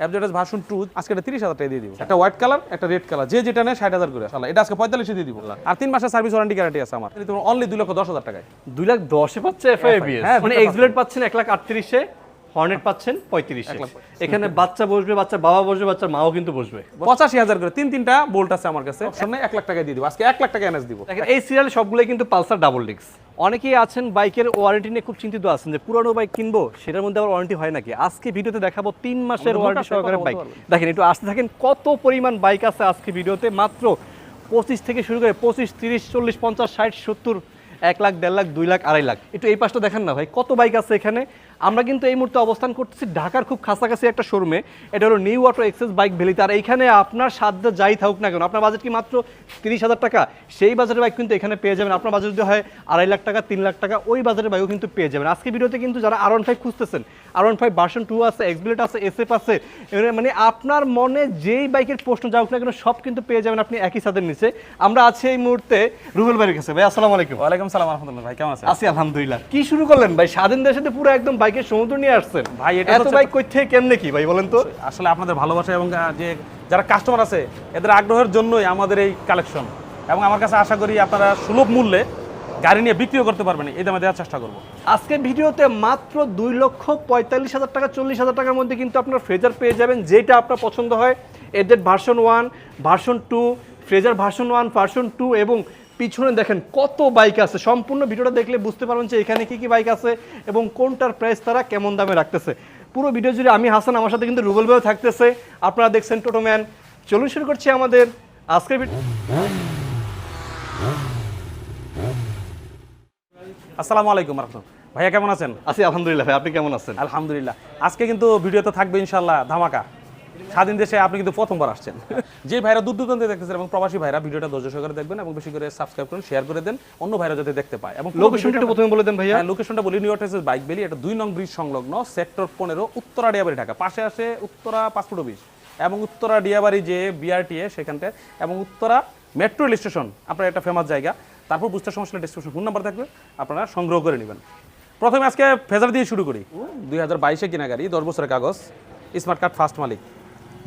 অ্যাবজেটাস version two আজকে এটা তিরিশ হাজার টাকা দিয়ে দিব। একটা হোয়াইট কালার একটা রেড কালার যে যেটা নেয় ষাট হাজার করে। আসলে এটা আজকে পঁয়তাল্লিশে দিয়ে দিব। আর তিন মাসের সার্ভিস ওয়ারেন্টি গ্যারান্টি আছে আমার। অনলি দুই লক্ষ দশ হাজার টাকায়। দুই লাখ দশে পাচ্ছে এফআইবিএস হ্যাঁ, মানে এক্সুলেট পাচ্ছেন এক লাখ আটত্রিশে। হর্নেট পাচ্ছেন পঁয়ত্রিশে এখানে বাচ্চা বসবে বাচ্চার বাবা বসবে বাচ্চার মাও কিন্তু বসবে। পঁচাশি হাজার করে তিন তিনটা বোল্ট আছে আমার কাছে। সামনে এক লাখ টাকায় দিয়ে দিব। আজকে এক লাখ টাকা এনএস দিব। এই সিরিয়াল সবগুলোই কিন্তু পালসার ডাবল ডিক্স অনেকেই আছেন বাইকের ওয়ারেন্টি নিয়ে খুব চিন্তিত আছেন যে পুরনো বাইক কিনবো সেটার মধ্যে আবার ওয়ারেন্টি হয় নাকি? আজকে ভিডিওতে দেখাবো তিন মাসের ওয়ারেন্টি সহকারে বাইক দেখেন একটু আসতে থাকেন কত পরিমাণ বাইক আছে আজকে ভিডিওতে? মাত্র পঁচিশ থেকে শুরু করে পঁচিশ তিরিশ চল্লিশ পঞ্চাশ ষাট সত্তর এক লাখ, দেড় লাখ, দুই লাখ, আড়াই লাখ। একটু এই পাশটা দেখেন না ভাই, কত বাইক আছে এখানে? আমরা কিন্তু এই মুহূর্তে অবস্থান করতেছি ঢাকার খুব কাছাকাছি একটা শোরুমে এটা হলো নিউ অটো এক্সেস বাইক ভ্যালিতে আর এইখানে আপনার সাধ্য যাই থাকুক না কেন, আপনার বাজেট কি মাত্র তিরিশ হাজার টাকা? সেই বাজারের বাইক কিন্তু এখানে পেয়ে যাবেন। আপনার বাজেট যদি হয় আড়াই লাখ টাকা, তিন লাখ টাকা, ওই বাজারের বাইকও কিন্তু পেয়ে যাবেন। আজকে ভিডিওতে কিন্তু যারা আর ওয়ান ফাইভ খুঁজতেছেন R one five version two আছে এক্সবিলেট আছে এসএফ আছে মানে আপনার মনে যেই বাইকের প্রশ্ন যাওক না কেন, সব কিন্তু পেয়ে যাবেন আপনি একই সাথে নিচে। আমরা আছি এই মুহূর্তে রুবেল ভাইয়ের কাছে। ভাই, আসসালামু আলাইকুম। ওয়ালাইকুম সালাম আলহামদুলিল্লাহ ভাই কেমন আছেন? আছি আলহামদুলিল্লাহ। কি শুরু করলেন ভাই? স্বাধীন দেশে তো পুরো একদম বাইকের সমুদ্র নিয়ে আসছেন। ভাই, এটা এত বাইক কই থেকে কেমনে কি ভাই বলেন তো? আসলে আপনাদের ভালোবাসা এবং যে যারা কাস্টমার আছে এদের আগ্রহের জন্যই আমাদের এই কালেকশন এবং আমার কাছে আশা করি আপনারা সুলভ মূল্যে গাড়ি নিয়ে বিক্রিও করতে পারবেন এই দামে দেওয়ার চেষ্টা করব। আজকে ভিডিওতে মাত্র দুই লক্ষ পঁয়তাল্লিশ হাজার টাকা চল্লিশ হাজার টাকার মধ্যে কিন্তু আপনার ফ্রেজার পেয়ে যাবেন যেটা আপনার পছন্দ হয়। এদের version one version two Fraser version one version two এবং পিছনে দেখেন কত বাইক আছে। সম্পূর্ণ ভিডিওটা দেখলে বুঝতে পারবেন যে এখানে কি কি বাইক আছে এবং কোনটার প্রাইস তারা কেমন দামে রাখতেছে। পুরো ভিডিও জুড়ে আমি হাসান আমার সাথে কিন্তু রুবেল ভাইও থাকতেছে। আপনারা দেখছেন টোটোম্যান চলুন শুরু করছি আমাদের আজকের ভিডিও আসসালামু আলাইকুম রহমতুল্লাহ। ভাইয়া কেমন আছেন? আছি আলহামদুলিল্লাহ ভাই আপনি কেমন আছেন? আলহামদুলিল্লাহ। আজকে কিন্তু ভিডিওতে থাকবে ইনশাল্লাহ ধামাকা। স্বাধীন দেশে আপনি কিন্তু প্রথমবার আসছেন। যে ভাইরা দূর দূরান্তে দেখতেছেন এবং প্রবাসী ভাইরা ভিডিওটা ধৈর্য সহকারে দেখবেন এবং বেশি করে সাবস্ক্রাইব করুন শেয়ার করে দেন অন্য ভাইরা যাতে দেখতে পায়। এবং লোকেশনটা প্রথমে বলে দেন ভাইয়া। হ্যাঁ লোকেশনটা বলি নিউ ইয়র্ক বাইক বেলি এটা দুই নং ব্রিজ সংলগ্ন সেক্টর পনেরো উত্তরা ডিয়াবাড়ি ঢাকা। পাশে আসে উত্তরা পাসপোর্ট অফিস এবং উত্তরা ডিয়াবাড়ি যে বিআরটিএ সেখানটা এবং উত্তরা মেট্রো রেল স্টেশন আপনার একটা ফেমাস জায়গা। তারপর বুঝতে সমস্যা ডিসক্রিপশন ফোন নাম্বার থাকবে আপনারা সংগ্রহ করে নেবেন। প্রথমে আজকে ফেজার দিয়ে শুরু করি। দুই হাজার বাইশে কিনা গাড়ি দশ বছরের কাগজ স্মার্ট কার্ড ফার্স্ট মালিক।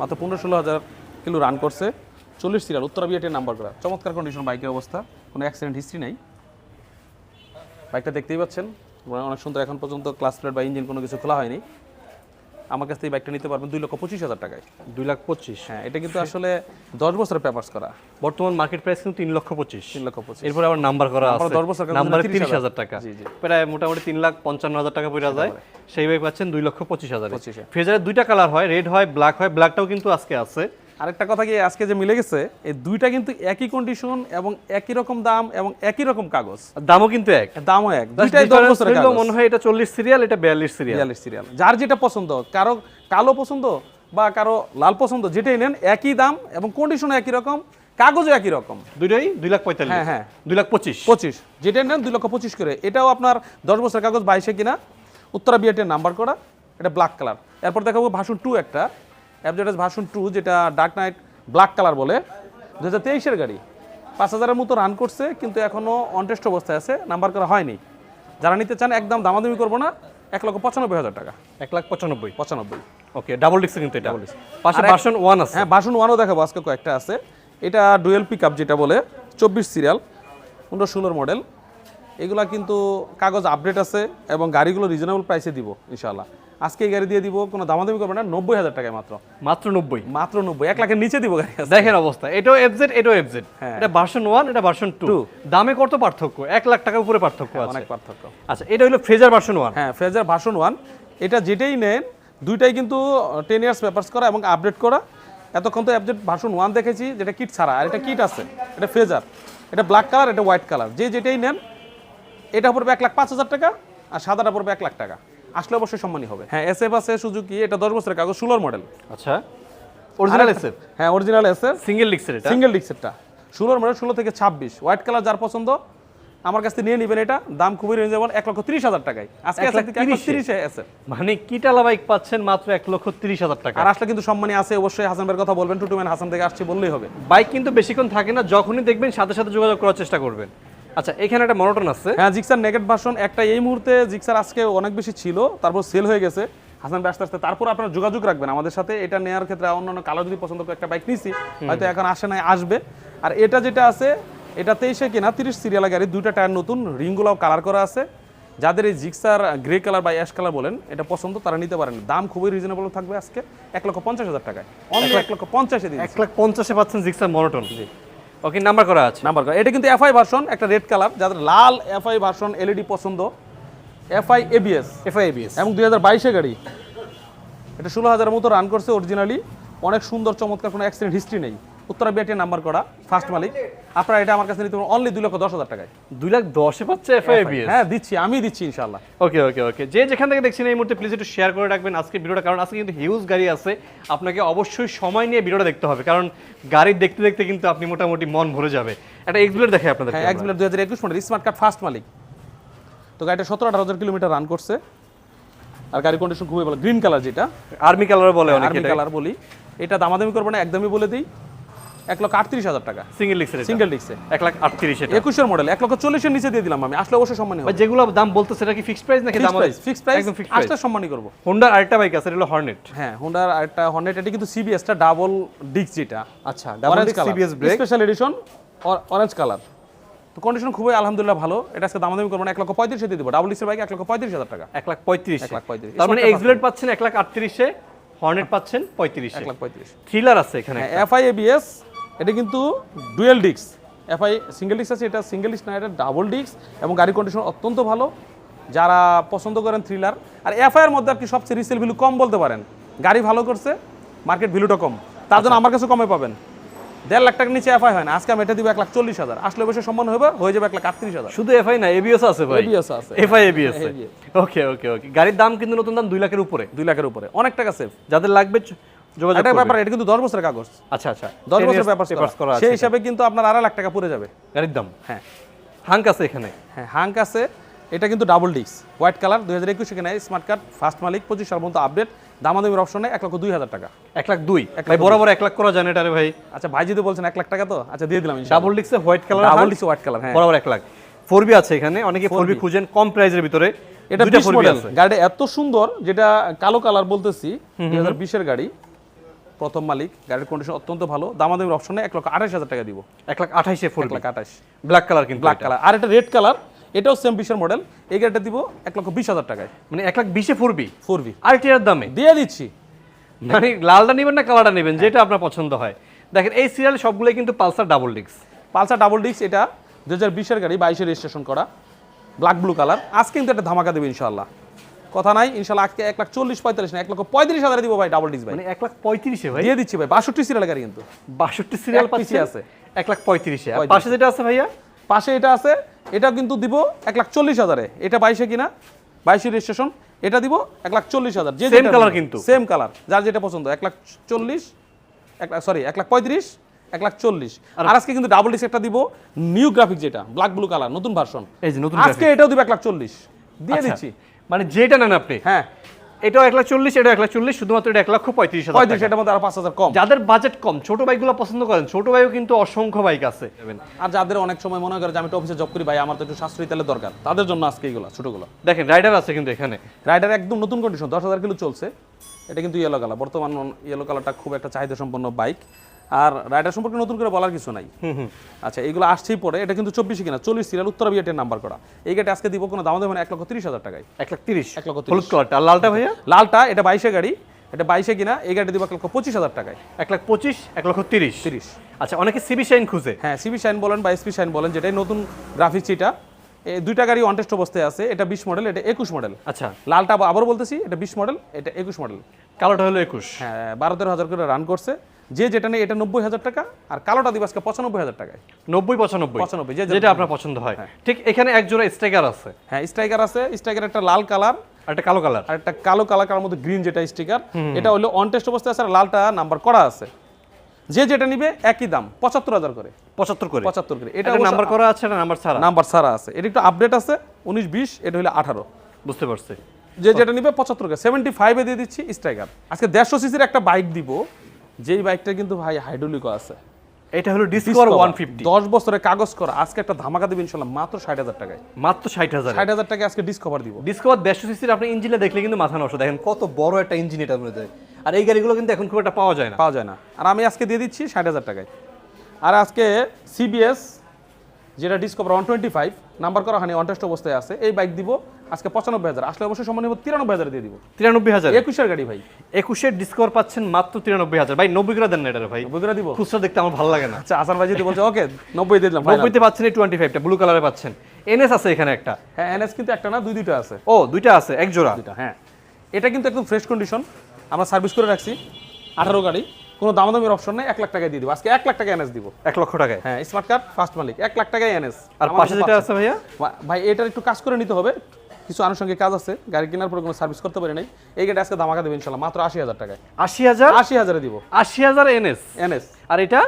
মাত্র পনেরো ষোলো হাজার কিলো রান করছে। চল্লিশ সিরিয়াল উত্তরা বিয়েটের নাম্বার করা। চমৎকার কন্ডিশন বাইকের অবস্থা। কোনো অ্যাক্সিডেন্ট হিস্ট্রি নেই। বাইকটা দেখতেই পাচ্ছেন। মানে অনেক সুন্দর এখন পর্যন্ত ক্লাস প্লেট বা ইঞ্জিন কোনো কিছু খোলা হয়নি। আমার কাছ থেকে বাইকটা নিতে পারবেন দুই লক্ষ পঁচিশ হাজার টাকায়। দুই লাখ পঁচিশ। হ্যাঁ এটা কিন্তু আসলে দশ বছরের পেপার্স করা। বর্তমান মার্কেট প্রাইস কিন্তু তিন লক্ষ পঁচিশ। তিন লক্ষ পঁচিশ। এরপরে আবার নাম্বার করা আছে। দশ বছর নাম্বার তিরিশ হাজার। টাকা। প্রায় মোটামুটি তিন লাখ পঞ্চান্ন হাজার টাকা পড়ে যায়। সেই পাচ্ছেন দুই লক্ষ পঁচিশ হাজার। পঁচিশে। ফ্রেজারের দুইটা কালার হয় রেড হয় ব্ল্যাক হয় ব্ল্যাকটাও কিন্তু আজকে আছে। আরেকটা কথা কি আজকে যে মিলে গেছে এই দুইটা কিন্তু একই কন্ডিশন এবং একই রকম দাম এবং একই রকম কাগজ। দামও কিন্তু এক। দামও এক। দুইটাই দশ বছরের কাগজ। মনে হয় এটা চল্লিশ সিরিয়াল এটা বিয়াল্লিশ সিরিয়াল বিয়াল্লিশ সিরিয়াল যার যেটা পছন্দ কারও কালো পছন্দ বা কারও লাল পছন্দ যেটাই নেন একই দাম এবং কন্ডিশনও একই রকম কাগজও একই রকম। দুইটাই দুই লাখ পঁয়তাল্লিশ। হ্যাঁ, হ্যাঁ। দুই লাখ পঁচিশ। পঁচিশ। যেটা নেন দুই লক্ষ পঁচিশ করে। এটাও আপনার দশ বছর কাগজ বাইশে কিনা উত্তরা বিআরটির নাম্বার করা এটা ব্ল্যাক কালার এরপর দেখাবো ভাষণ টু একটা। অ্যাবজেটাস ভাষণ টু যেটা ডার্ক নাইট ব্ল্যাক কালার বলে দু হাজার তেইশের গাড়ি। পাঁচ হাজারের মতো রান করছে কিন্তু এখনও অনটেস্ট অবস্থায় আছে নাম্বার করা হয়নি। যারা নিতে চান একদম দামাদামি করব না এক লক্ষ পঁচানব্বই হাজার টাকা। এক লাখ পঁচানব্বই। পঁচানব্বই। ওকে ডাবল ডিক্স কিন্তু এটা। পাশে ভার্সন ওয়ান আছে। হ্যাঁ বাসন ওয়ানও দেখাবো আজকে কয়েকটা আছে। এটা ডুয়েল পিক আপ যেটা বলে চব্বিশ সিরিয়াল পনেরো ষোলোর মডেল এগুলা কিন্তু কাগজ আপডেট আছে এবং গাড়িগুলো রিজনেবল প্রাইসে দিব ইনশাল্লাহ আজকে এই গাড়ি দিয়ে দিব কোনো দামাদামি করবে না নব্বই হাজার টাকায় মাত্র। মাত্র নব্বই? মাত্র নব্বই এক লাখের নিচে দিব গাড়ি দেখেন অবস্থা এটাও এফজেড এটাও এফজেড হ্যাঁ। এটা ভার্সন ওয়ান এটা ভার্সন টু দামে কত পার্থক্য? এক লাখ টাকার উপরে পার্থক্য আছে। অনেক পার্থক্য। আচ্ছা এটা হলো ফ্রেজার ভার্সন ওয়ান হ্যাঁ ফ্রেজার ভার্সন ওয়ান এটা যেটাই নেন দুইটাই কিন্তু টেন ইয়ার্স পেপার্স করা এবং আপডেট করা। এতক্ষণ তো অ্যাপডেট ভার্সন ওয়ান দেখেছি যেটা কিট ছাড়া। আর এটা কিট আছে এটা ফ্রেজার এটা ব্ল্যাক কালার এটা হোয়াইট কালার যে যেটাই নেন এটা পড়বে এক লাখ পাঁচ হাজার টাকা আর সাদাটা পড়বে এক লাখ টাকা। আসলে অবশ্যই সম্মানই হবে। হ্যাঁ এস এফ আছে সুজুকি এটা দশ বছরের কাগজ ষোলোর মডেল আচ্ছা অরিজিনাল এসএফ হ্যাঁ অরিজিনাল এস এফ সিঙ্গেল ডিক্সের এটা? সিঙ্গেল ডিক্সেরটা ষোলোর মডেল ষোলো থেকে ছাব্বিশ। হোয়াইট কালার যার পছন্দ আমার কাছ থেকে নিয়ে নেবেন এটা। দাম খুবই রিজনেবল এক লক্ষ তিরিশ হাজার টাকায়। আজকে আছে তিরিশে? তিরিশে মানে কিটালা বাইক পাচ্ছেন মাত্র এক লক্ষ তিরিশ হাজার টাকা? আর আসলে কিন্তু সম্মানী আছে অবশ্যই হাসান ভাইয়ের কথা বলবেন টুটুম্যান হাসান থেকে আসছে বললেই হবে। বাইক কিন্তু বেশিক্ষণ থাকে না যখনই দেখবেন সাথে সাথে যোগাযোগ করার চেষ্টা করবেন। আচ্ছা এখানে একটা মনোটন আছে। হ্যাঁ জিক্সার নেগেট ভার্সন একটা এই মুহূর্তে জিক্সার আজকে অনেক বেশি ছিল তারপর সেল হয়ে গেছে। হাসান ভাই আস্তে আস্তে তারপর আপনারা যোগাযোগ রাখবেন আমাদের সাথে। এটা নেওয়ার ক্ষেত্রে অন্যান্য কালো যদি পছন্দ করে একটা বাইক নিছি হয়তো এখন আসে নাই আসবে। আর এটা যেটা আছে এটা তেইশে কিনা তিরিশ সিরিয়াল গাড়ি দুইটা টায়ার নতুন রিংগুলাও কালার করা আছে। যাদের এই জিক্সার গ্রে কালার বা অ্যাশ কালার বলেন এটা পছন্দ তারা নিতে পারেন। দাম খুবই রিজনেবল থাকবে আজকে এক লক্ষ পঞ্চাশ হাজার টাকায়। অনলি এক লক্ষ পঞ্চাশে দিন এক লাখ পঞ্চাশে পাচ্ছেন জিক্সার মনোটন ওকে নাম্বার করা আছে। নাম্বার করা। এটা কিন্তু এফআই ভার্সন একটা রেড কালার যাদের লাল এফআই ভার্সন এলইডি পছন্দ। এফআই এবিএস এফআই এবিএস এবং দুই হাজার বাইশে গাড়ি। এটা ষোলো হাজারের মতো রান করছে অরিজিনালি অনেক সুন্দর চমৎকার কোনো অ্যাক্সিডেন্ট হিস্ট্রি নেই। উত্তরা বিআরটি নাম্বার করা ফার্স্ট মালিক। আপনারা এটা আমার কাছে নিতে অনলি দুই লক্ষ দশ হাজার টাকায়। দুই লাখ দশে পাচ্ছে এফআইবিএস হ্যাঁ দিচ্ছি আমি দিচ্ছি ইনশাল্লাহ ওকে ওকে ওকে যে যেখান থেকে দেখছেন এই মুহূর্তে প্লিজ একটু শেয়ার করে রাখবেন। আজকে ভিডিওটা কারণ আজকে কিন্তু হিউজ গাড়ি আছে। আপনাকে অবশ্যই সময় নিয়ে ভিডিওটা দেখতে হবে কারণ গাড়ি দেখতে দেখতে কিন্তু আপনি মোটামুটি মন ভরে যাবে। একটা এক্সপ্লের দেখে আপনাদের হ্যাঁ এক্সপ্লের দুই হাজার একুশ মডেল স্মার্ট কার্ড ফার্স্ট মালিক। তো গাড়িটা সতেরো আঠারো হাজার কিলোমিটার রান করছে। আর গাড়ি কন্ডিশন খুবই ভালো গ্রিন কালার যেটা। আর্মি কালার বলে অনেকে আর্মি কালার বলি। এটা দামাদামি করব না একদমই বলে দিই। এক লক্ষ আটত্রিশ হাজার টাকা। সিঙ্গেল সিঙ্গেল ডিক্সে এক লাখ আটত্রিশ একুশের মডেল এক লক্ষ চল্লিশের নিচে দিয়ে দিলাম আমি আসলে অবশ্যই সম্মানী হবে। যেগুলো দাম বলতে সেটা কি ফিক্সড প্রাইস নাকি দাম প্রাইস ফিক্স প্রাইস একদম ফিক্সড আসলে সম্মানই করব। হোন্ডার আরেকটা বাইক আছে এটা হলো হর্নেট হ্যাঁ হোন্ডার একটা হর্নেট এটি কিন্তু সিবিএসটা ডাবল ডিক্স যেটা। আচ্ছা double orange CBS brake special edition orange colour তো কন্ডিশন খুবই আলহামদুলিল্লাহ ভালো। এটা আজকে দামাদামি করব না এক লক্ষ পঁয়ত্রিশে দিয়ে দেবো। ডাবল ডিক্সের বাইক এক লক্ষ পঁয়ত্রিশ হাজার টাকা। এক লাখ পঁয়ত্রিশ। এক লাখ পঁয়ত্রিশ। তার মানে এক্সব্লেড পাচ্ছেন এক লাখ আটত্রিশে হর্নেট পাচ্ছেন পঁয়ত্রিশে। এক লাখ পঁয়ত্রিশ। থ্রিলার আছে এখানে হ্যাঁ এফআই এবিএস এটা কিন্তু ডুয়েল ডিক্স এফআই সিঙ্গেল ডিক্স আছে এটা সিঙ্গেল ডিক্স না এটা ডাবল ডিক্স এবং গাড়ি কন্ডিশন অত্যন্ত ভালো। যারা পছন্দ করেন থ্রিলার আর এফআই এর মধ্যে আপনি সবচেয়ে রিসেল ভ্যালু কম বলতে পারেন। গাড়ি ভালো করছে মার্কেট ভ্যালুটা কম। তার জন্য আমার কাছে কমে পাবেন। দেড় লাখ টাকার নিচে এফআই হয় না। আজকে আমি এটা দিব এক লাখ চল্লিশ হাজার। আসলে বসে সম্মান হবে হয়ে যাবে এক লাখ আটত্রিশ হাজার। শুধু এফআই না এবিএস আছে ভাই। ABS আছে। এফআই এবিএস ওকে ওকে ওকে গাড়ির দাম কিন্তু নতুন দাম দুই লাখের উপরে। দুই লাখের উপরে। অনেক টাকা সেফ যাদের লাগবে যোগাযোগ ব্যাপার এটা কিন্তু দশ বছরের কাগজ। আচ্ছা আচ্ছা। 10 বছরের years করা আছে। সেই হিসাবে কিন্তু আপনার আড়াই লাখ টাকা পড়ে যাবে। গাড়ির দাম? হ্যাঁ। হাঙ্ক আছে এখানে? হ্যাঁ হাঙ্ক আছে। এটা কিন্তু ডাবল ডিস্ক হোয়াইট কালার দুই হাজার একুশে স্মার্ট কার্ড ফার্স্ট মালিক পঁচিশ সাল পর্যন্ত আপডেট দামাদামির অপশনে এক লক্ষ দুই হাজার টাকা। এক লাখ দুই? ভাই বরাবর এক লাখ করা জানে ভাই। আচ্ছা ভাই যদি বলছেন এক লাখ টাকা তো? আচ্ছা দিয়ে দিলাম double white colour double disc white colour হ্যাঁ। বরাবর এক লাখ। ফোর বি আছে এখানে অনেকে ফোর বি খুঁজেন কম প্রাইসের ভিতরে। এটা বিশ মডেল। গাড়িটা এত সুন্দর যেটা কালো কালার বলতেছি দুই হাজার বিশের গাড়ি। প্রথম মালিক গাড়ির কন্ডিশন অত্যন্ত ভালো। দাম দামাদামির অপশনে এক লক্ষ আঠাশ হাজার টাকা দিব। এক লাখ আঠাইশে ফোর এক লাখ আঠাশ। ব্ল্যাক কালার কিন্তু ব্ল্যাক কালার আর এটা রেড কালার এটাও সেম বিশের মডেল এই গাড়িটা দিব এক লক্ষ বিশ হাজার টাকায়। মানে এক লাখ বিশে four B four V RTR দামে? দিয়ে দিচ্ছি। মানে লালটা নেবেন না কালারটা নেবেন? যেটা আপনার পছন্দ হয়। দেখেন এই সিরিয়াল সবগুলোই কিন্তু পালসার ডাবল ডিক্স পালসার ডাবল ডিস্ক এটা দু হাজার বিশের গাড়ি বাইশে রেজিস্ট্রেশন করা। ব্ল্যাক ব্লু কালার আজকে কিন্তু একটা ধামাকা দেবে ইনশাল্লাহ কথা নাই ইনশাল্লাহ আজকে এক লাখ চল্লিশ পঁয়তাল্লিশ না এক লক্ষ পঁয়ত্রিশ হাজারে দিব ভাই ডাবল ডিস্ক ভাই। মানে এক লাখ পঁয়ত্রিশে ভাই? দিয়ে দিচ্ছি ভাই বাষট্টি সিরিয়াল গাড়ি কিন্তু। বাষট্টি সিরিয়াল পিছিয়ে আছে। এক লাখ পঁয়ত্রিশে। আর 35 পাশে যেটা আছে ভাইয়া? পাশে এটা আছে এটা কিন্তু দিব এক লাখ চল্লিশ হাজারে। এটা বাইশে কিনা? বাইশে রেজিস্ট্রেশন এটা দিব এক লাখ চল্লিশ হাজার। যে Same colour কিন্তু। সেম কালার যার যেটা পছন্দ। এক লাখ চল্লিশ এক লাখ সরি এক লাখ পঁয়ত্রিশ এক লাখ চল্লিশ। আর আজকে কিন্তু ডাবল ডিস একটা দিব নিউ গ্রাফিক যেটা ব্ল্যাক ব্লু কালার নতুন ভার্সন এই যে নতুন আজকে এটাও দিব এক লাখ চল্লিশ। দিয়ে আচ্ছা, দিচ্ছি। মানে যেটা নেন আপনি। হ্যাঁ। এটাও এক লাখ চল্লিশ এটা এক লাখ চল্লিশ শুধুমাত্র এটা এক লক্ষ পঁয়ত্রিশ হাজার পঁয়ত্রিশ। এটার মধ্যে আরও পাঁচ হাজার কম। যাদের বাজেট কম ছোট বাইকগুলো পছন্দ করেন ছোট বাইকও কিন্তু অসংখ্য বাইক আছে। আর যাদের অনেক সময় মনে করে যে আমি অফিসে জব করি ভাই আমার তো একটু সাশ্রয়ী তেলের দরকার। তাদের জন্য আজকে এইগুলো ছোটগুলো। দেখেন রাইডার আছে কিন্তু এখানে। রাইডার একদম নতুন কন্ডিশন দশ হাজার কিলো চলছে। এটা কিন্তু ইয়েলো কালার বর্তমান ইয়েলো কালারটা খুব একটা চাহিদা সম্পন্ন বাইক আর রাইডার সম্পর্কে নতুন করে বলার কিছু নাই। আচ্ছা এইগুলো আসছেই পরে। এটা কিন্তু চব্বিশে কিনা? চল্লিশ সিরিয়াল উত্তর বিয়েটের নাম্বার করা। এই গাড়ি আজকে দিব কোনো দাম দেবেন এক লক্ষ তিরিশ হাজার টাকায়। এক লাখ তিরিশ? এক লক্ষ হলুদ কালারটা লালটা ভাইয়া? লালটা এটা বাইশে গাড়ি। এটা বাইশে কিনা? এই গাড়ি দিব এক লক্ষ পঁচিশ হাজার টাকায়। এক লাখ পঁচিশ এক লক্ষ তিরিশ? তিরিশ। আচ্ছা অনেকে সিবি শাইন খুঁজে। হ্যাঁ সিবি শাইন বলেন বা এসপি শাইন বলেন যেটাই নতুন গ্রাফিক্স এটা এই দুইটা গাড়ি অনটেস্ট অবস্থায় আছে এটা বিশ মডেল এটা একুশ মডেল আচ্ছা। লালটা আবার- বলতেছি এটা বিশ মডেল এটা একুশ মডেল কালোটা হলো একুশ। হ্যাঁ বারো তেরো হাজার করে রান করছে। যে যেটা নেই এটা নব্বই হাজার টাকা আর কালোটা দিব আজকে পঁচানব্বই হাজার টাকায়। নব্বই পঁচানব্বই। পঁচানব্বই, যেটা আপনার পছন্দ হয়। ঠিক এখানে এক জোড়া স্ট্রাইকার আছে। হ্যাঁ স্ট্রাইকার আছে স্ট্রাইকার একটা লাল কালার। একটা কালো কালার। আর একটা কালো কালার কালার মধ্যে গ্রিন যেটা স্টিকার। এটা হলো অন টেস্ট অবস্থায় আছে আর লালটা নাম্বার করা আছে। যে যেটা নিবে একই দাম পঁচাত্তর হাজার করে। পঁচাত্তর করে। পঁচাত্তর করে। এটা এটা নাম্বার করা আছে না নাম্বার ছাড়া? নাম্বার ছাড়া আছে। এটা একটু আপডেট আছে উনিশ বিশ এটা হলো আঠারো। বুঝতে পারছি। যে যেটা নিবে পঁচাত্তর করে। সেভেন্টি ফাইভে দিয়ে দিচ্ছি স্ট্রাইকার আজকে দেড়শো সিসির একটা বাইক দিব। যেই বাইকটা কিন্তু ভাই হাইড্রোলিকও আছে। এটা হলো ডিসকভার Discover, ওয়ান ফিফটি দশ বছরের কাগজ করা আজকে একটা ধামাকা দেবেন ইনশাল্লাহ মাত্র ষাট হাজার টাকায়। মাত্র ষাট হাজার। ষাট হাজার টাকায় আজকে ডিসকভার দিব। ডিসকভার দেড়শো সিসির আপনি ইঞ্জিনে দেখলে কিন্তু মাথা নষ্ট। দেখেন কত বড় একটা ইঞ্জিন এটার মধ্যে আর এই গাড়িগুলো কিন্তু এখন খুব একটা পাওয়া যায় না। পাওয়া যায় না। আর আমি আজকে দিয়ে দিচ্ছি ষাট হাজার টাকায়। আর আজকে সিবিএস যেটা Discover one twenty five number করা হয়নি অনটেস্ট অবস্থায় আছে। এই বাইক দিব আজকে পঁচানব্বই হাজার। আসলে অবশ্যই সম্মান নেব তিরানব্বই হাজার দিয়ে দিব। তিরানব্বই হাজার? একুশের গাড়ি ভাই। একুশের ডিসকভার পাচ্ছেন মাত্র তিরানব্বই হাজার। ভাই নব্বই করে দেন না এটা ভাই। বুঝতে দিব। খুচরা দেখতে আমার ভালো লাগে না। আচ্ছা আসান ভাই যদি বলছে ওকে নব্বই দিয়ে দিলাম নব্বইতে পাচ্ছেন এই টোয়েন্টি ফাইভটা ব্লু কালারে পাচ্ছেন। এনএস আছে এখানে একটা। হ্যাঁ এনএস কিন্তু একটা না দুই দুইটা আছে। ও দুইটা আছে এক জোড়া। দুইটা হ্যাঁ। এটা কিন্তু একদম ফ্রেশ কন্ডিশন আমরা সার্ভিস করে রাখছি। আঠারো গাড়ি। কোনো দামাদামির অপশন নেই এক লাখ টাকায় দিয়ে দিব। আজকে এক লাখ টাকা এনএস দিব। এক লক্ষ টাকায়? হ্যাঁ স্মার্ট কার্ড ফার্স্ট মালিক এক লাখ টাকায় এনএস আর পাশে যেটা আছে ভাইয়া? ভাই এটার একটু কাজ করে নিতে হবে। কিছু আনুষঙ্গিক কাজ আছে গাড়ি কেনার পরে কোনো সার্ভিস করতে পারি নাই। এই গাড়ি আজকে ধামাকা দেবে ইনশাল্লাহ মাত্র আশি হাজার টাকায়। আশি হাজার? আশি হাজারে দিব। আশি হাজার এনএস এনএস আর এটা?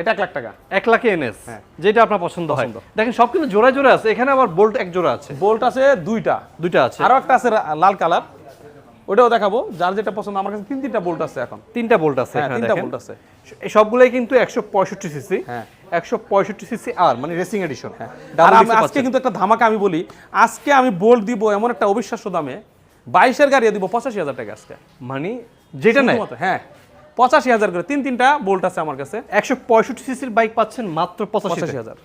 এটা এক লাখ টাকা। এক লাখে এনএস হ্যাঁ। যেটা আপনার পছন্দ হয়। দেখেন সব কিন্তু জোড়া জোড়া আছে এখানে আবার বোল্ট এক জোড়া আছে। বোল্ট আছে দুইটা। দুইটা আছে। আরও একটা আছে লাল কালার ওটাও দেখাবো। যার যেটা পছন্দ আমার কাছে তিন তিনটা বোল্ট আছে এখন। তিনটা বোল্ট আছে হ্যাঁ তিনটা বোল্ট আছে। সবগুলাই কিন্তু একশো পঁয়ষট্টি সিসি হ্যাঁ। একশো পঁয়ষট্টি সিসি আর মানে রেসিং এডিশন আর আজকে কিন্তু একটা ধামাকা আমি বলি আজকে আমি বোল্ট দিব এমন একটা অবিশ্বাস্য দামে বাইশের গাড়ি দিব পঁচাশি হাজার টাকা আজকে। মানে যেটা শুধুমাত্র, হ্যাঁ। পঁচাশি হাজার করে তিন তিনটা বোল্ট আছে আমার কাছে। একশো পঁয়ষট্টি সিসির বাইক পাচ্ছেন মাত্র পঁচাশি হাজার।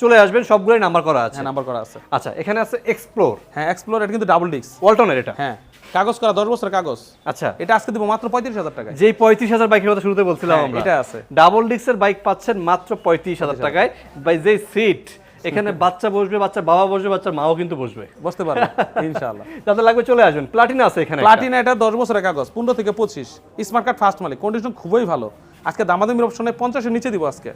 চলে আসবেন সবগুলোই নাম্বার করা আছে। হ্যাঁ নাম্বার করা আছে। আচ্ছা এখানে আছে এক্সপ্লোর হ্যাঁ এক্সপ্লোর এটা কিন্তু ডাবল ডিস্ক ওয়ালটনের এটা। হ্যাঁ। কাগজ করা দশ বছরের কাগজ। আচ্ছা। এটা আজকে দিব মাত্র পঁয়ত্রিশ হাজার টাকায়। যেই পঁয়ত্রিশ হাজার বাইকের কথা শুরুতে বলছিলাম হ্যাঁ, আমরা। এটা আছে। ডাবল ডিস্কের বাইক পাচ্ছেন মাত্র পঁয়ত্রিশ হাজার টাকায়। বাই যে সিট এখানে বাচ্চা বসবে বাচ্চার বাবা বসবে বাচ্চার মাও কিন্তু বসবে। বুঝতে পারবে ইনশাআল্লাহ। যাদের লাগবে চলে আসবেন। প্লাটিনা আছে এখানে প্লাটিনা এটা দশ বছরের কাগজ পনেরো থেকে পঁচিশ। স্মার্ট কার্ড ফার্স্ট মালিক কন্ডিশন খুবই ভালো। আজকে দামাদামির অপশনে পঞ্চাশের নিচে দিব আজকে।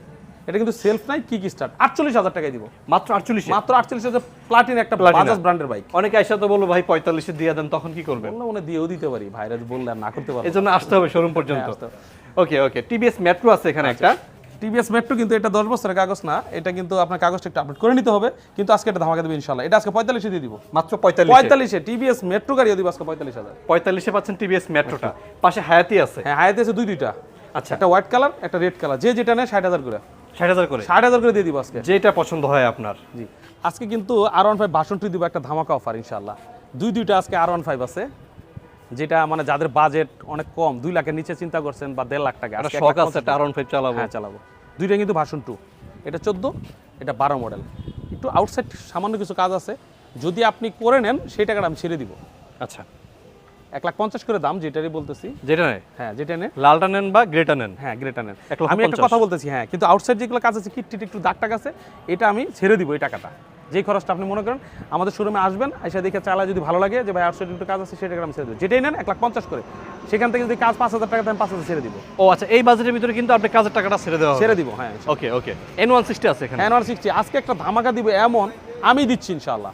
এটা কিন্তু সেলফ নাই কিক স্টার্ট আটচল্লিশ হাজার টাকায় দিব। মাত্র আটচল্লিশ? মাত্র আটচল্লিশ হাজার প্লাটিনা একটা। বাজাজ ব্র্যান্ডের বাইক অনেকে আইসা তো বলব ভাই পঁয়তাল্লিশে দিয়ে দেন তখন কি করবেন? বললে মনে দিয়েও দিতে পারি। ভাইরা বললে আর না করতে পারব এই জন্য আসতে হবে শোরুম পর্যন্ত। ওকে ওকে টিভিএস মেট্রো আছে এখানে একটা। টিভিএস মেট্রো কিন্তু এটা দশ বছরের কাগজ না। এটা কিন্তু আপনার কাগজটা একটু আপডেট করে নিতে হবে। কিন্তু আজকে এটা ধামাকা দেবে ইনশাল্লাহ এটা আজকে পঁয়তাল্লিশে দিয়ে দিব। মাত্র পঁয়তাল্লিশ। পঁয়তাল্লিশে। টিভিএস মেট্রো গাড়িও দিব আজকে পঁয়তাল্লিশ হাজার। পঁয়তাল্লিশে পাচ্ছেন টিভিএস মেট্রোটা পাশে হায়াতি আছে। হ্যাঁ হায়াতে আছে দুই দুইটা আচ্ছা। একটা হোয়াইট কালার একটা রেড কালার যে যেটা নেয় ষাট হাজার করে। ষাট হাজার করে? ষাট হাজার করে দিয়ে দিব আজকে। যেটা পছন্দ হয় আপনার। জি। আজকে কিন্তু আর ওয়ান ফাইভ ভাষণটি দিব একটা ধামাকা অফার ইনশাল্লাহ দুই দুইটা আজকে আর ওয়ান ফাইভ আছে যেটা মানে যাদের বাজেট অনেক কম দুই লাখের নিচে চিন্তা করছেন বা দেড় লাখ টাকা। শখ আছে আর ফাইভ চালাবো। হ্যাঁ চালাবো। দুইটা কিন্তু ভাষণ টু এটা চোদ্দ এটা বারো মডেল একটু আউটসাইড সামান্য কিছু কাজ আছে। যদি আপনি করে নেন সেই টাকাটা আমি ছেড়ে দিব। আচ্ছা। এক লাখ পঞ্চাশ করে দাম যেটারই বলতেছি। যেটা নেয়? হ্যাঁ যেটা নেন লালটা নেন বা গ্রেটা নেন? হ্যাঁ গ্রেটার নেন। আমি একটা কথা বলতেছি হ্যাঁ কিন্তু আউটসাইড যেগুলো কাজ আছে কিট একটু দাগ টাক আছে এটা আমি ছেড়ে দিব এই টাকাটা। যেই খরচটা আপনি মনে করেন আমাদের শোরুমে আসবেন এসে দেখে চালা যদি ভালো লাগে যে ভাই আউটসাইড একটু কাজ আছে সেই টাকা আমি ছেড়ে দেবো। যেটাই নেন এক লাখ পঞ্চাশ করে। সেখান থেকে যদি কাজ পাঁচ হাজার টাকা দেন পাঁচ হাজার ছেড়ে দিব। ও আচ্ছা এই বাজেটের ভিতরে কিন্তু আপনি কাজের টাকাটা ছেড়ে দেওয়া ছেড়ে দিব হ্যাঁ okay okay N one sixty আছে এখানে। এন ওয়ান সিক্সটি আজকে একটা ধামাকা দিব এমন আমি দিচ্ছি ইনশাল্লাহ।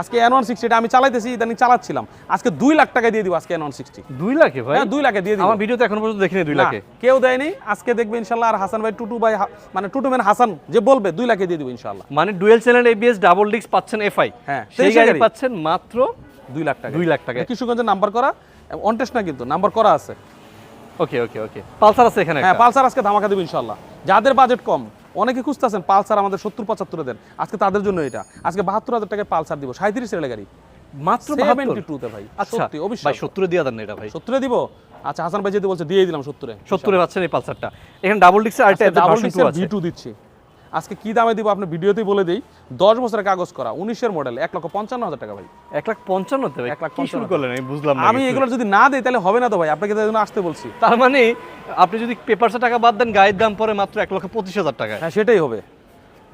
আজকে এন ওয়ান সিক্সটি আমি চালাইতেছি ইদানিং চালাচ্ছিলাম। আজকে দুই লাখ টাকা দিয়ে দিব আজকে এন ওয়ান সিক্সটি দুই লাখে ভাই? হ্যাঁ দুই লাখে দিয়ে দিব। আমার ভিডিওতে এখন পর্যন্ত দেখিনি দুই লাখে। কেউ দেয়নি। আজকে দেখবে ইনশাল্লাহ আর হাসান ভাই টুটু ভাই মানে টুটু ম্যান হাসান যে বলবে দুই লাখে দিয়ে দিব ইনশাল্লাহ। মানে dual channel ABS double disc পাচ্ছেন এফআই হ্যাঁ, সেই গাড়ি। পাচ্ছেন মাত্র দুই লাখ টাকা দুই লাখ টাকায়। কিশোরগঞ্জের নাম্বার করা অনটেস্ট না কিন্তু নাম্বার করা আছে। ওকে ওকে ওকে। পালসার আছে এখানে হ্যাঁ পালসার আজকে ধামাকা দেবো ইনশাল্লাহ। যাদের বাজেট কম অনেকে খুঁজতেছেন পালসার আমাদের সত্তর পঁচাত্তরে দেন। আজকে তাদের জন্য এটা। আজকে বাহাত্তর হাজার টাকায় পালসার দিব। সাঁত্রিশ রেলে গাড়ি। মাত্র সেভেন্টি টুতে ভাই। আচ্ছা। ভাই অবশ্যই সত্তরে দিয়ে দেন এটা ভাই। সত্তরে দিব? আচ্ছা হাসান ভাই যদি বলছে দিয়ে দিলাম সত্তরে। সত্তরে পাচ্ছেন এই পালসারটা। এখানে ডাবল ডিক্সের আর ডাবল ডিক্সের ভি টু দিচ্ছি। আজকে কি দামে দিব আপনি ভিডিওতেই বলে দিই দশ বছরের কাগজ করা উনিশের মডেল এক লক্ষ পঞ্চান্ন হাজার টাকা ভাই। এক লাখ পঞ্চান্নতে ভাই এক লাখ শুরু পঞ্চান্ন। করলেন? আমি বুঝলাম না আমি এগুলো যদি না দিই তাহলে হবে না তো ভাই আপনাকে তাই জন্য আসতে বলছি। তার মানে আপনি যদি পেপারসে টাকা বাদ দেন গায়ের দাম পরে মাত্র এক লক্ষ পঁচিশ হাজার টাকা হ্যাঁ সেটাই হবে।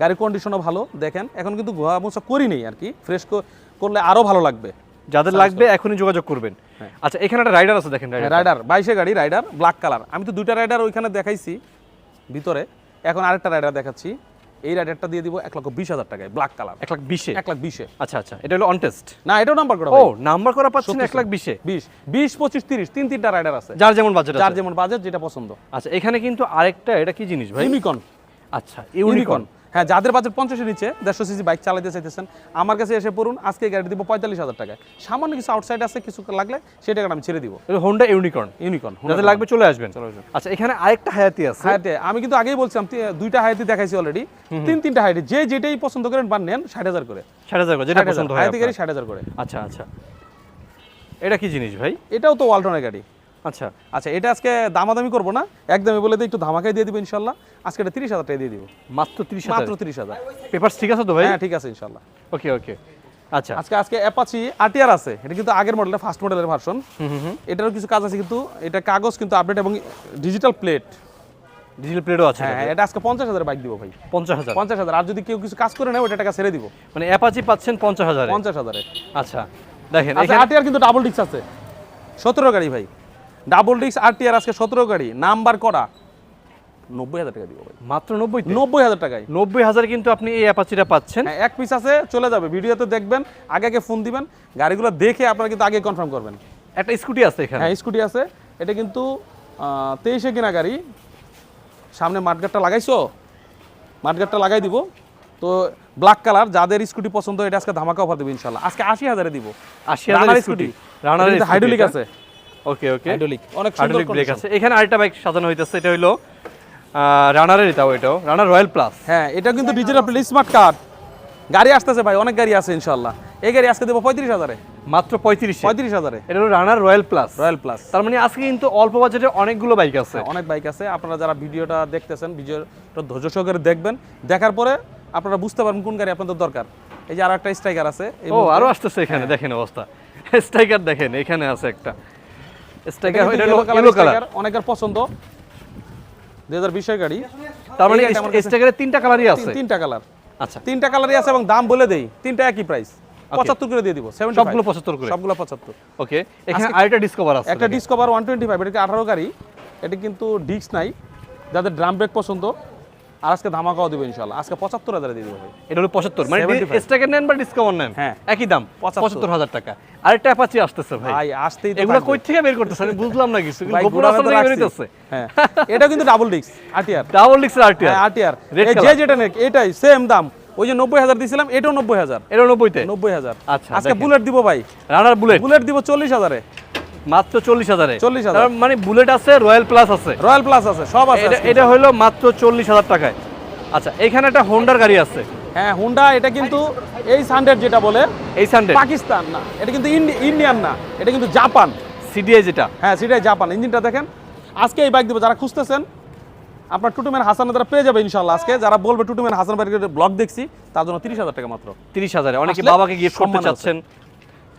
গাড়ির কন্ডিশনও ভালো দেখেন এখন কিন্তু ঘোয়া মোছা করি নেই আর কি ফ্রেশ করলে আরও ভালো লাগবে। যাদের লাগবে এখনই যোগাযোগ করবেন। হ্যাঁ। আচ্ছা এখানে একটা রাইডার আছে দেখেন রাইডার রাইডার বাইশে গাড়ি রাইডার ব্ল্যাক কালার আমি তো দুইটা রাইডার ওইখানে দেখাইছি ভিতরে। এখন আরেকটা রাইডার দেখাচ্ছি। এই রাইডারটা দিয়ে দিব এক লক্ষ বিশ হাজার টাকায় ব্ল্যাক কালার এক লাখ বিশে? এক লাখ বিশে। আচ্ছা আচ্ছা এটা হলো অনটেস্ট না এটাও নাম্বার করা ও নাম্বার করা পাচ্ছেন এক লাখ বিশে? বিশ বিশ পঁচিশ তিরিশ তিন তিনটা রাইডার আছে। যার যেমন বাজেট যার যেমন বাজেট যেটা পছন্দ। আচ্ছা এখানে কিন্তু আরেকটা এটা কি জিনিস ভাই? ইউনিকন আচ্ছা ইউনিকন হ্যাঁ যাদের বাজেট পঞ্চাশের নিচে দেড়শো সিসি বাইক চালাতে চাইতেছেন আমার কাছে এসে পড়ুন আজকে গাড়ি দিব পঁয়তাল্লিশ হাজার টাকায়। সামান্য কিছু আউটসাইড আছে কিছু লাগলে সেই টাকাটা আমি ছেড়ে দিব। হোন্ডা ইউনিকর্ন ইউনিকর্ন যাদের লাগবে চলে আসবেন। চলে আসবেন। আচ্ছা এখানে আরেকটা হায়াতি আছে। হায়াতে আমি কিন্তু আগেই বলছিলাম দুইটা হায়াতি দেখাইছি অলরেডি তিন তিনটা হায়াতি যে যেটাই পছন্দ করেন বা নেন ষাট হাজার করে। ষাট হাজার করে, যেটা পছন্দ হয় হায়াতি গাড়ি ষাট হাজার করে। আচ্ছা আচ্ছা। এটা কি জিনিস ভাই? এটাও তো ওয়ালটনের গাড়ি। আচ্ছা আচ্ছা এটা আজকে দামাদামি করব না। একদমই বলে দিই একটু ধামাকাই দিয়ে দিব ইনশাল্লাহ। আজকে এটা তিরিশ হাজার টাকা দিয়ে দিব। মাত্র তিরিশ মাত্র তিরিশ হাজার। পেপার ঠিক আছে তো ভাই? হ্যাঁ ঠিক আছে ইনশাল্লাহ। ওকে ওকে আচ্ছা। আজকে আজকে অ্যাপাচি আরটিআর আছে। এটা কিন্তু আগের মডেলের ফার্স্ট মডেলের ভার্সন এটারও কিছু কাজ আছে কিন্তু এটা কাগজ কিন্তু আপডেট এবং ডিজিটাল প্লেট ডিজেল প্লেটও আছে হ্যাঁ এটা আজকে পঞ্চাশ হাজার বাইক দিব ভাই। পঞ্চাশ হাজার? পঞ্চাশ হাজার। আর যদি কেউ কিছু কাজ করে নেয় ওটা টাকা ছেড়ে দিব। মানে অ্যাপাচি পাচ্ছেন পঞ্চাশ হাজারে? পঞ্চাশ হাজারে। আচ্ছা দেখেন আচ্ছা এখানে আরটিআর কিন্তু ডাবল ডিস্ক আছে। সতেরো গাড়ি ভাই। ডাবল ডিস্ক আরটিআর আজকে সতেরো গাড়ি নাম্বার করা। নব্বই হাজার টাকা দিব ভাই। মাত্র নব্বই নব্বই হাজার টাকায়। নব্বই হাজার কিন্তু আপনি এই অ্যাপাচিটা পাচ্ছেন। হ্যাঁ এক পিস আছে চলে যাবে ভিডিওতে দেখবেন আগে আগে ফোন দিবেন গাড়িগুলো দেখে আপনারা কিন্তু আগে কনফার্ম করবেন। একটা স্কুটি আছে এখানে। হ্যাঁ স্কুটি আছে। এটা কিন্তু তেইশে কিনা গাড়ি। সামনে মাঠগাটটা লাগাইছো? মাঠগাটটা লাগাই দিব। তো ব্ল্যাক কালার যাদের স্কুটি পছন্দ এটা আজকে ধামাকা অফার দেবো ইনশাল্লাহ আজকে আশি হাজারে দিব। আশি হাজার Runner scooty scooty Runner hydraulic আছে। ওকে ওকে হাইড্রোলিক অনেক হাইড্রোলিক ব্রেক আছে। এখানে আরেকটা বাইক সাজানো হইতেছে এটা হলো রানারের এটাও এটাও। রানার রয়্যাল প্লাস হ্যাঁ এটা কিন্তু প্লেট স্মার্ট কার্ড গাড়ি আসতেছে ভাই অনেক গাড়ি আছে ইনশাল্লাহ এই গাড়ি আজকে দেবো পঁয়ত্রিশ হাজারে। মাত্র পঁয়ত্রিশ। পঁয়ত্রিশ হাজারে। এটা হলো Runner Royal Plus Royal Plus তার মানে আজকে কিন্তু অল্প বাজেটে অনেকগুলো বাইক আছে। অনেক বাইক আছে। আপনারা যারা ভিডিওটা দেখতেছেন ভিডিওটা ধৈর্য সহকারে দেখবেন। দেখার পরে আপনারা বুঝতে পারবেন কোন গাড়ি আপনাদের দরকার। এই যে আর একটা স্ট্রাইকার আছে ও আরও আসতেছে এখানে দেখেন অবস্থা। স্ট্রাইকার দেখেন এখানে আছে একটা। স্ট্রাইকার এটা ইয়েলো কালার অনেকের পছন্দ। 2020 এর গাড়ি। তার মানে স্ট্রাইকারের তিনটা কালারই আছে? তিনটা কালার আচ্ছা। তিনটা কালারই আছে এবং দাম বলে দেই তিনটা একই প্রাইস পঁচাত্তর করে দিয়ে দিব সেভেন্টি সবগুলো 75 করে? সবগুলো পঁচাত্তর। ওকে এখানে আরেকটা ডিসকভার আছে একটা ডিসকভার ওয়ান টোয়েন্টি ফাইভ এটা আঠারো গাড়ি? এটা কিন্তু ডিস্ক নাই যাদের ড্রাম ব্রেক পছন্দ। আর আজকে ধামাকাও দেবে ইনশাল্লাহ আজকে পঁচাত্তর হাজারে দিয়ে দেবো ভাই। এটা হলো পঁচাত্তর মানে 75 নেন বা ডিসকভার নেন হ্যাঁ। একই দাম 75 পঁচাত্তর হাজার টাকা। আরেকটা অ্যাপাচি আসতেছে ভাই। ভাই আসতেই এগুলো কই থেকে বের করতেছে? আমি বুঝলাম না কিছু গুড়ানো রাস্তা তো থেকে হ্যাঁ। এটা কিন্তু ডাবল ডিস্ক আটিয়ার ডাবল ডিক্সের আরটিআর আটিয়ার এই যে যেটা নেক এটাই সেম দাম। ওই যে নব্বই হাজার দিয়েছিলাম এটাও নব্বই হাজার। এটা নব্বইতে? নব্বই হাজার। আচ্ছা, আজকে বুলেট দিব ভাই। রানার বুলেট বুলেট দিব চল্লিশ হাজারে। মাত্র চল্লিশ হাজারে। 40,000 তার মানে বুলেট আছে রয়্যাল প্লাস আছে। রয়্যাল প্লাস আছে সব আছে এটা হলো মাত্র চল্লিশ হাজার টাকায়। আচ্ছা এখানে একটা হোন্ডার গাড়ি আছে। হ্যাঁ হুন্ডা এটা কিন্তু এই সানডেড যেটা বলে এই পাকিস্তান না এটা কিন্তু ইন্ডিয়ান না এটা কিন্তু জাপান। সিডিআই যেটা? হ্যাঁ সেটাই জাপান ইঞ্জিনটা দেখেন। আজকে এই বাইক দিব যারা খুঁজতেছেন আপনার টুটুমের হাসান তারা পেয়ে যাবে ইনশাল্লাহ আজকে। যারা বলবে টুটুমের হাসান বাইকের ব্লগ দেখছি তার জন্য তিরিশ হাজার টাকা মাত্র। তিরিশ হাজারে। অনেকে বাবাকে গিফট করতে চাচ্ছেন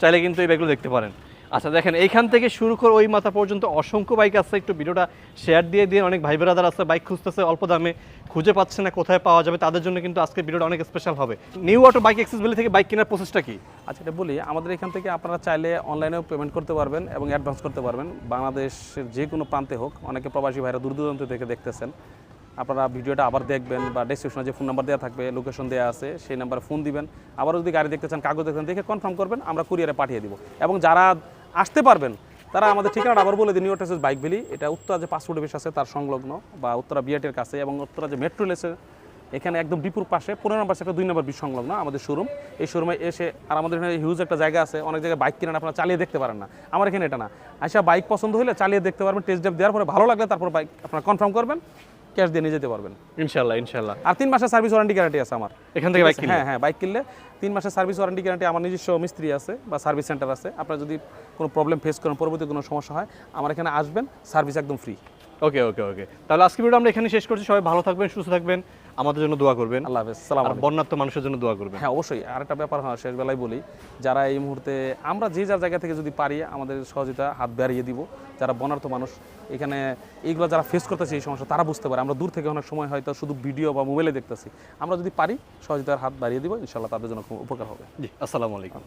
চাইলে কিন্তু এই ব্যাগগুলো দেখতে পারেন। আচ্ছা দেখেন, এইখান থেকে শুরু করে ওই মাথা পর্যন্ত অসংখ্য বাইক আছে। একটু ভিডিওটা শেয়ার দিয়ে দিয়ে অনেক ভাই বেরাদার আছে, বাইক খুঁজতেছে, অল্প দামে খুঁজে পাচ্ছে না, কোথায় পাওয়া যাবে, তাদের জন্য কিন্তু আজকে ভিডিওটা অনেক স্পেশাল হবে। নিউ অটো বাইক অ্যাক্সেসবিলি থেকে বাইক কেনার প্রসেসটা কি? আচ্ছা এটা বলি, আমাদের এখান থেকে আপনারা চাইলে অনলাইনেও পেমেন্ট করতে পারবেন এবং অ্যাডভান্স করতে পারবেন। বাংলাদেশের যে কোনো প্রান্তে হোক, অনেকে প্রবাসী ভাইরা দূর দূরান্ত থেকে দেখতেছেন। আপনারা ভিডিওটা আবার দেখবেন বা ডেসক্রিপশনে যে ফোন নাম্বার দেওয়া থাকবে লোকেশন দেওয়া আছে, সেই নাম্বারে ফোন দিবেন। আবার যদি গাড়ি দেখতে চান, কাগজ দেখতে চান, দেখে কনফার্ম করবেন, আমরা কুরিয়ারে পাঠিয়ে দিব। এবং যারা আসতে পারবেন। তারা আমাদের ঠিকানাটা আবার বলে দিন নিউ টেসেস বাইক ভ্যালি এটা উত্তরা যে পাসপোর্ট অফিস আছে, তার সংলগ্ন, বা উত্তরা বিআটের কাছে, এবং উত্তরা যে মেট্রো লেসের এখানে একদম ডিপুর পাশে, পনেরো নম্বর একটা দুই নম্বর বিশ সংলগ্ন আমাদের শোরুম এই শোরুমে এসে, আর আমাদের এখানে হিউজ একটা জায়গা আছে, অনেক জায়গায় বাইক কিনেন আপনারা, চালিয়ে দেখতে পারেন না। আমার এখানে এটা না। আচ্ছা বাইক পছন্দ হলে চালিয়ে দেখতে পারবেন টেস্ট ড্রাইভ দেওয়ার পরে ভালো লাগলে তারপর বাইক আপনারা কনফার্ম করবেন। ক্যাশ দিয়ে নিয়ে যেতে পারবেন। ইনশাল্লাহ ইনশাল্লাহ আর তিন মাসের সার্ভিস ওয়ারেন্টি গ্যারান্টি আছে আমার। এখান থেকে বাইক কিনলে হ্যাঁ হ্যাঁ বাইক কিনলে তিন মাসের সার্ভিস ওয়ারেন্টি গ্যারান্টি আমার নিজস্ব মিস্ত্রি আছে বা সার্ভিস সেন্টার আছে। আপনার যদি কোনো প্রবলেম ফেস করেন পরবর্তী কোনো সমস্যা হয় আমার এখানে আসবেন সার্ভিস একদম ফ্রি ওকে ওকে ওকে তাহলে আজকে ভিডিও আমরা এখানে শেষ করছি। সবাই ভালো থাকবেন সুস্থ থাকবেন। আমাদের জন্য দোয়া করবেন। আল্লাহ হাফেজ সালাম আর বন্যার্থ মানুষের জন্য দোয়া করবেন। হ্যাঁ অবশ্যই। আরেকটা ব্যাপার হয় শেষ বেলায় বলি যারা এই মুহূর্তে আমরা যে যার জায়গা থেকে যদি পারি আমাদের সহযোগিতা হাত বাড়িয়ে দিব। যারা বনার্থ মানুষ এখানে এইগুলো যারা ফেস করতেছে এই সমস্যা তারা বুঝতে পারে। আমরা দূর থেকে অনেক সময় হয়তো শুধু ভিডিও বা মোবাইলে দেখতেছি। আমরা যদি পারি সহযোগিতার হাত বাড়িয়ে দিব ইনশাল্লাহ তাদের জন্য খুব উপকার হবে। জি আসসালামু আলাইকুম।